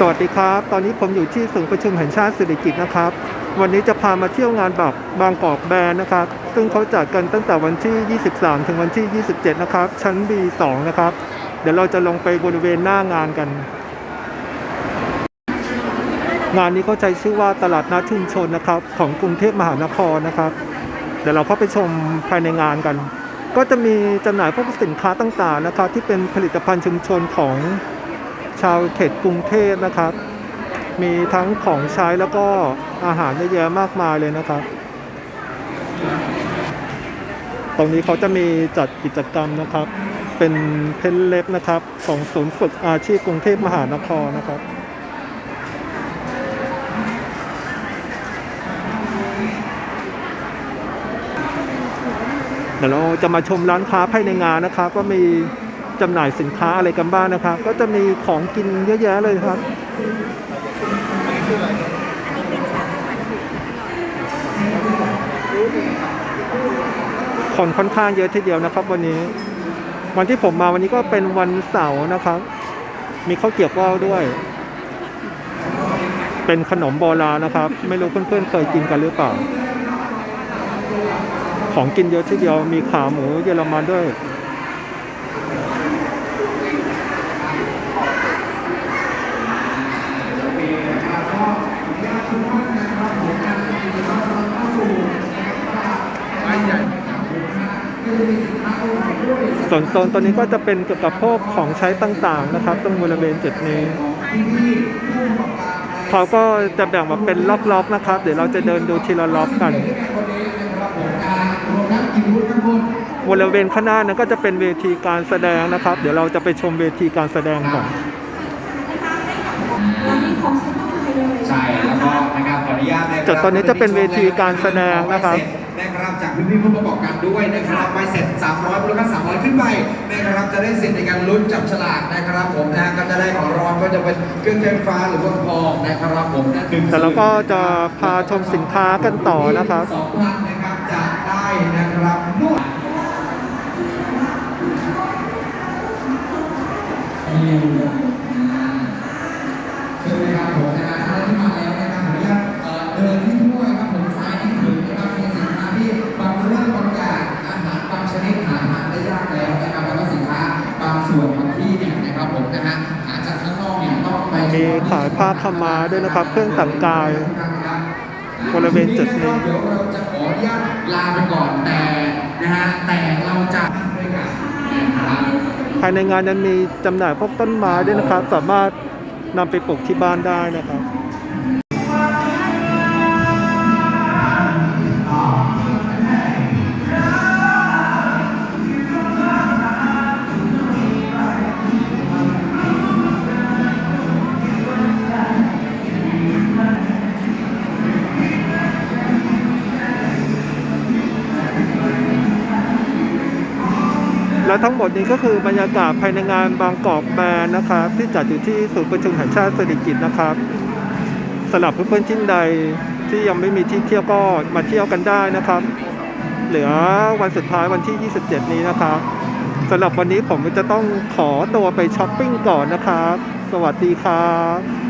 สวัสดีครับ ตอนนี้ผมอยู่ที่ศูนย์ประชุมแห่งชาติสิริกิติ์นะครับ วันนี้จะพามาเที่ยวงานแบบบางกอกแบรนด์นะครับ ซึ่งเขาจัดกันตั้งแต่วันที่ 23 ถึงวันที่ 27 นะครับ ชั้น B2 นะครับ เดี๋ยวเราจะลงไปบริเวณหน้างานกัน งานนี้เขาใช้ชื่อว่าตลาดนัดชุมชนนะครับ ของกรุงเทพมหานครนะครับ เดี๋ยวเราเข้าไปชมภายในงานกัน ก็จะมีจำหน่ายพวกสินค้าต่างๆนะครับ ที่เป็นผลิตภัณฑ์ชุมชนของ ชาวเขตกรุงเทพนะครับ มีทั้งของใช้แล้วก็อาหารเยอะแยะมากมายเลยนะครับ ตรงนี้เขาจะมีจัดกิจกรรมนะครับ เป็นเพนเล็บนะครับ ของศูนย์ฝึกอาชีพกรุงเทพมหานครนะครับเดี๋ยวเราจะมาชมร้านค้าภายในงานนะครับว่ามี จำหน่ายสินค้าอะไรกันบ้างนะครับก็จะมีของกินเยอะแยะเลยครับคนค่อนข้างเยอะทีเดียวนะครับ วันนี้ วันที่ผมมาวันนี้ก็เป็นวันเสาร์นะครับ มีข้าวเกี๊ยวว่าวด้วย เป็นขนมโบราณนะครับ ไม่รู้เพื่อนๆเคยกินกันหรือเปล่า ของกินเยอะทีเดียวมีขาหมูเยอรมันด้วย ส่วนโซนตัวนี้ก็จะเป็นเกี่ยวกับพวกของใช้ต่างๆนะครับ ตรงบริเวณจุดนี้เขาก็จะแบ่งมาเป็นล็อกๆนะครับ เดี๋ยวเราจะเดินดูทีละล็อกกันบริเวณข้างหน้านั้นก็จะเป็นเวทีการแสดงนะครับ เดี๋ยวเราจะไปชมเวทีการแสดงก่อน จุดตอนนี้จะเป็นเวทีการแสดงนะครับนะครับจากพี่พี่ๆผู้ประกอบการด้วยนะครับใบเสร็จ 300มูลค่า300 ขึ้นไปนะครับจะได้สิทธิ์ในการลุ้นจับฉลากนะครับผมนะก็จะได้ของรางวัลก็จะเป็นเครื่องใช้ไฟฟ้าหรือว่าทองนะครับผมนะถึงแต่เราก็จะพาชมสินค้ากันต่อนะครับสองพันนะครับจะได้นะครับนวด มีขายผ้าขาวม้าด้วยนะครับ เครื่องแต่งกายบริเวณจุดนี้เดี๋ยวเราจะขออนุญาตลาไปก่อนแต่นะฮะแต่เราจะด้วยกันนะครับภายในงานนั้นมีจำหน่ายพวกต้นไม้ด้วยนะครับ สามารถนำไปปลูกที่บ้านได้นะครับ และทั้งหมดนี้ก็คือบรรยากาศภายในงานบางกอกแบรนด์นะครับ ที่จัดอยู่ที่ศูนย์ประชุมแห่งชาติเศรษฐกิจนะครับสำหรับเพื่อนๆที่ใดที่ยังไม่มีที่เที่ยวก็มาเที่ยวกันได้นะครับ เหลือวันสุดท้ายวันที่ 27 นี้นะครับสำหรับวันนี้ผมจะต้องขอตัวไปช้อปปิ้งก่อนนะครับ สวัสดีครับ